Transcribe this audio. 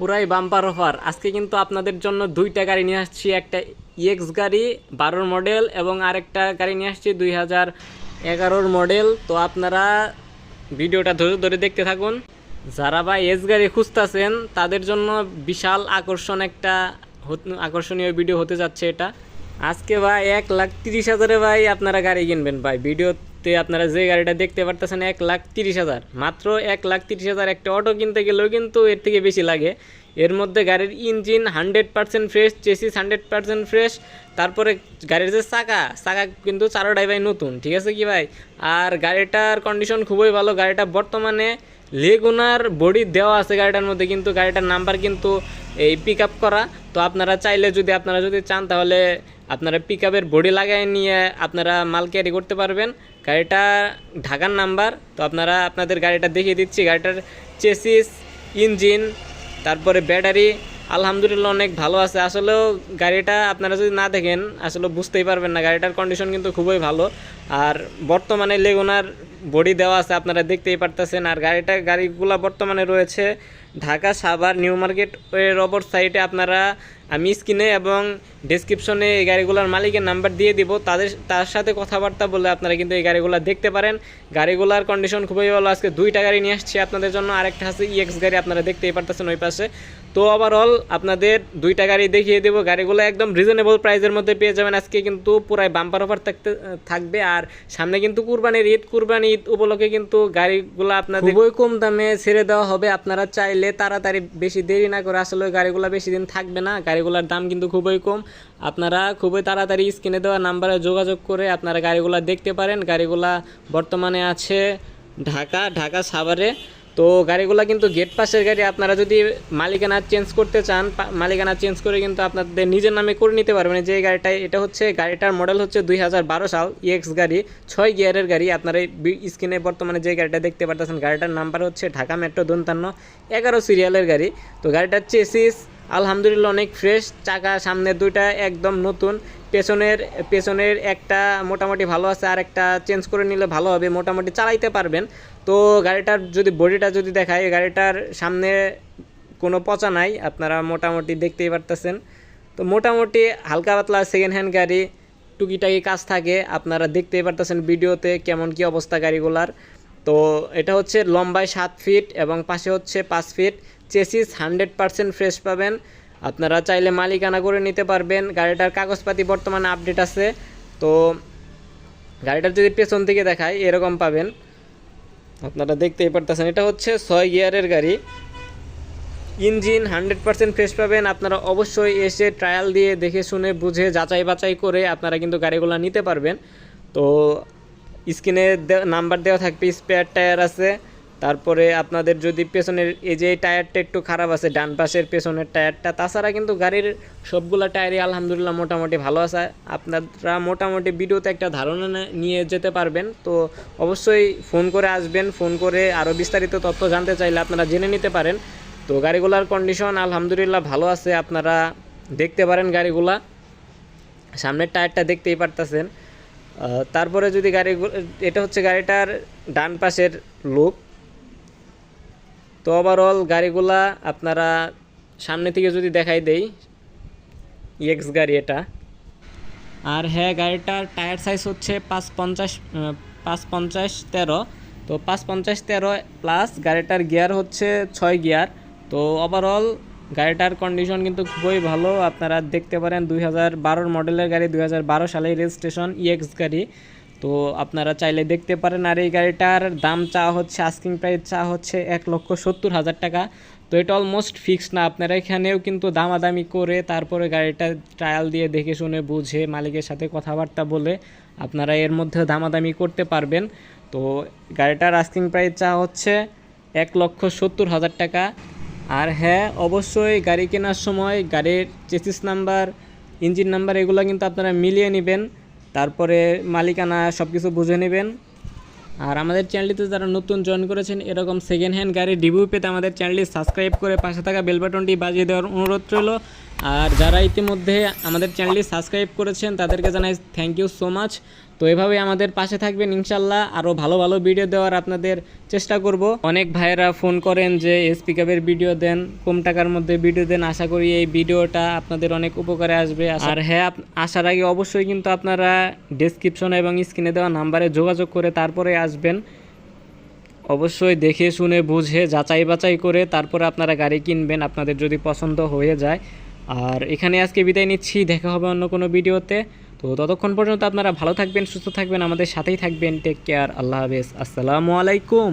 পুরাই bumper offer আজকে কিন্তু আপনাদের জন্য দুইটা গাড়ি নিয়ে আসছি। একটা ইএক্স গাড়ি, বারোর মডেল এবং আরেকটা গাড়ি নিয়ে আসছি দুই হাজার এগারোর মডেল তো আপনারা ভিডিওটা ধরে ধরে দেখতে থাকুন। যারা বা এস গাড়ি খুঁজতেছেন, তাদের জন্য বিশাল আকর্ষণ একটা আকর্ষণীয় ভিডিও হতে যাচ্ছে এটা। আজকে ভাই এক লাখ তিরিশ হাজারে ভাই আপনারা গাড়ি কিনবেন ভাই। ভিডিওতে আপনারা যে গাড়িটা দেখতে পারতেছেন এক লাখ তিরিশ হাজার। মাত্র এক লাখ তিরিশ হাজার একটা অটো কিনতে গেলেও কিন্তু এর থেকে বেশি লাগে। এর মধ্যে গাড়ির engine hundred percent fresh, chassis hundred percent fresh, তারপরে গাড়ির যে চাকা চাকা কিন্তু চারোটাই ভাই নতুন, ঠিক আছে কি ভাই? আর গাড়িটার কন্ডিশন খুবই ভালো, গাড়িটা বর্তমানে লেগুনার বডি দেওয়া আছে গাড়িটার মধ্যে, কিন্তু গাড়িটার নাম্বার কিন্তু এই পিক আপ করা। তো আপনারা চাইলে যদি, আপনারা যদি চান তাহলে আপনারা পিক আপের বডি লাগাই নিয়ে আপনারা মাল ক্যারি করতে পারবেন। গাড়িটা ঢাকার নাম্বার তো আপনারা আপনাদের গাড়িটা দেখিয়ে দিচ্ছি। গাড়িটার চেসিস ইঞ্জিন তারপরে ব্যাটারি আলহামদুলিল্লাহ অনেক ভালো আছে। আসলেও গাড়িটা আপনারা যদি না দেখেন আসলে বুঝতেই পারবেন না। গাড়িটার কন্ডিশন কিন্তু খুবই ভালো। আর বর্তমানে লেগুনার বডি দেওয়া আছে, আপনারা দেখতেই পারতেছেন। আর গাড়িটা, গাড়িগুলো বর্তমানে রয়েছে ঢাকা সাভার নিউ মার্কেট এর অপর সাইডে আপনারা, আমি স্ক্রিনে এবং ডেসক্রিপশনে এই গাড়িগুলোর মালিকের নাম্বার দিয়ে দিব। তাদের, তার সাথে কথাবার্তা বলে আপনারা কিন্তু এই গাড়িগুলো দেখতে পারেন। গাড়িগুলোর কন্ডিশন খুবই ভালো। আজকে দুইটা গাড়ি নিয়ে আসছি আপনাদের জন্য। আরেকটা আছে ইএক্স গাড়ি, আপনারা দেখতেই পারতেছেন ওই পাশে। তো ওভারঅল আপনাদের দুইটা গাড়ি দেখিয়ে দেবো। গাড়িগুলো একদম রিজনেবল প্রাইসের মধ্যে পেয়ে যাবেন। আজকে কিন্তু পুরাই বাম্পার অফার থাকতে, থাকবে। আর সামনে কিন্তু কুরবানির ঈদ, কুরবানি ঈদ উপলক্ষে কিন্তু গাড়িগুলো আপনাদের খুবই কম দামে ছেড়ে দেওয়া হবে। আপনারা চাইলে তাড়াতাড়ি বেশি দেরি না করে আসলে গাড়িগুলো বেশি দিন থাকবে না। গাড়িগুলোর দাম কিন্তু খুবই কম। আপনারা খুবই তাড়াতাড়ি স্ক্রিনে দেওয়া নাম্বারে যোগাযোগ করে আপনারা গাড়িগুলো দেখতে পারেন। গাড়িগুলা বর্তমানে আছে ঢাকা ঢাকা সাভারে। তো গাড়িগুলো কিন্তু গেট পাশের গাড়ি, আপনারা যদি মালিকানা চেঞ্জ করতে চান মালিকানা চেঞ্জ করে কিন্তু আপনাদের নিজের নামে করে নিতে পারবেন। যে গাড়িটা এটা হচ্ছে, গাড়িটার মডেল হচ্ছে দুই হাজার বারো সাল ইএক্স গাড়ি, ছয় গিয়ারের গাড়ি। আপনারা স্ক্রিনে বর্তমানে যে গাড়িটা দেখতে পারতেছেন, গাড়িটার নাম্বার হচ্ছে ঢাকা মেট্রো দন্তান্ন, এগারো সিরিয়ালের গাড়ি। তো গাড়িটার চেসিস আলহামদুলিল্লাহ অনেক ফ্রেশ চাকা সামনের দুইটা একদম নতুন। পেছনের পেছনের একটা মোটামুটি ভালো আছে, আর একটা চেঞ্জ করে নিলে ভালো হবে, মোটামুটি চালাইতে পারবেন। তো গাড়িটার যদি, বডিটা যদি দেখায় গাড়িটার সামনে কোনো পচা নাই, আপনারা মোটামুটি দেখতেই পারতেছেন। তো মোটামুটি হালকা পাতলা সেকেন্ড হ্যান্ড গাড়ি, টুকিটাকি কাজ থাকে, আপনারা দেখতেই পারতেছেন ভিডিওতে কেমন কি অবস্থা গাড়িগুলার। তো এটা হচ্ছে লম্বায় সাত ফিট এবং পাশে হচ্ছে পাঁচ feet chassis hundred percent fresh পাবেন। আপনারা চাইলে মালিকানা করে নিতে পারবেন। গাড়িটার কাগজপাতি বর্তমানে আপডেট আছে। তো গাড়িটার যদি পেছন থেকে দেখায় এরকম পাবেন। আপনারা দেখতেই পারতেছেন, এটা হচ্ছে ছয় গিয়ারের গাড়ি। ইঞ্জিন হান্ড্রেড পার্সেন্ট ফ্রেশ পাবেন। আপনারা অবশ্যই এসে ট্রায়াল দিয়ে দেখে শুনে, বুঝে যাচাই বাছাই করে আপনারা কিন্তু গাড়িগুলো নিতে পারবেন। তো স্ক্রিনে নাম্বার দেওয়া থাকবে, স্পেয়ার টায়ার আছে। তারপরে আপনাদের যদি পেছনের, এই যে টায়ারটা একটু খারাপ আছে, ডান পাশের পেছনের টায়ারটা, তাছাড়া কিন্তু গাড়ির সবগুলো টায়ারই আলহামদুলিল্লাহ মোটামুটি ভালো আছে। আপনারা মোটামুটি ভিডিওতে একটা ধারণা নিয়ে যেতে পারবেন। তো অবশ্যই ফোন করে আসবেন, ফোন করে আরও বিস্তারিত তথ্য জানতে চাইলে আপনারা জেনে নিতে পারেন। তো গাড়িগুলার কন্ডিশন আলহামদুলিল্লাহ ভালো আছে, আপনারা দেখতে পারেন গাড়িগুলা। সামনের টায়ারটা দেখতেই পারতেছেন। তারপরে যদি গাড়ি এটা হচ্ছে গাড়িটার ডান পাশের লুক তো ওভারঅল গাড়িগুলা আপনারা সামনে থেকে যদি দেখাই দেই এক্স গাড়ি এটা। আর হ্যাঁ গাড়িটার টায়ার সাইজ হচ্ছে পাঁচ পঞ্চাশ পাঁচ পঞ্চাশ তেরো। তো পাঁচ পঞ্চাশ তেরো প্লাস গাড়িটার গিয়ার হচ্ছে ছয় গিয়ার তো ওভারঅল গাড়িটার কন্ডিশন কিন্তু খুবই ভালো। আপনারা দেখতে পারেন দুই হাজার বারোর মডেলের গাড়ি, দুই হাজার বারো সালের রেজিস্ট্রেশন ইএক্স গাড়ি। তো আপনারা চাইলে দেখতে পারেন, আর এই গাড়িটার দাম চা হচ্ছে আস্কিং প্রাইস চা হচ্ছে এক লক্ষ সত্তর হাজার টাকা। তো এটা অলমোস্ট ফিক্সড না। আপনারা এখানেও কিন্তু দামাদামি করে তারপরে গাড়িটা ট্রায়াল দিয়ে দেখে শুনে বুঝে মালিকের সাথে কথাবার্তা বলে আপনারা এর মধ্যে দামাদামি করতে পারবেন। তো গাড়িটার আস্কিং প্রাইস চা হচ্ছে এক লক্ষ সত্তর হাজার টাকা। আর হ্যাঁ অবশ্যই গাড়ি কেনার সময় গাড়ির চেসিস নাম্বার ইঞ্জিন নাম্বার এগুলো কিন্তু আপনারা মিলিয়ে নেবেন। তারপরে মালিকানা সব কিছু বুঝে নেবেন। আর আমাদের চ্যানেলটিতে যারা নতুন জয়েন করেছেন, এরকম সেকেন্ড হ্যান্ড গাড়ির রিভিউ পেতে আমাদের চ্যানেলটি সাবস্ক্রাইব করে পাশে থাকা বেল বাটনটি বাজিয়ে দেওয়ার অনুরোধ রইল। আর যারা ইতিমধ্যে আমাদের চ্যানেলটি সাবস্ক্রাইব করেছেন, তাদেরকে জানাই থ্যাংক ইউ সো মাচ তো এভাবে আমাদের পাশে থাকবেন ইনশাল্লাহ। আরও ভালো ভালো ভিডিও দেওয়ার আপনাদের চেষ্টা করব। অনেক ভাইয়েরা ফোন করেন যে এসপিকাপের ভিডিও দেন, কম টাকার মধ্যে ভিডিও দেন। আশা করি এই ভিডিওটা আপনাদের অনেক উপকারে আসবে। আর হ্যাঁ আসার আগে অবশ্যই কিন্তু আপনারা ডেসক্রিপশন এবং স্ক্রিনে দেওয়া নাম্বারে যোগাযোগ করে তারপরে আসবেন। অবশ্যই দেখে, শুনে, বুঝে যাচাই বাছাই করে তারপরে আপনারা গাড়ি কিনবেন। আপনাদের যদি পছন্দ হয়ে যায় আর এখানে আজকে বিদায় নিচ্ছি, দেখা হবে অন্য কোনো ভিডিওতে। তো ততক্ষণ পর্যন্ত আপনারা ভালো থাকবেন, সুস্থ থাকবেন, আমাদের সাথেই থাকবেন। টেক কেয়ার আল্লাহ হাফেজ। আসসালামু আলাইকুম।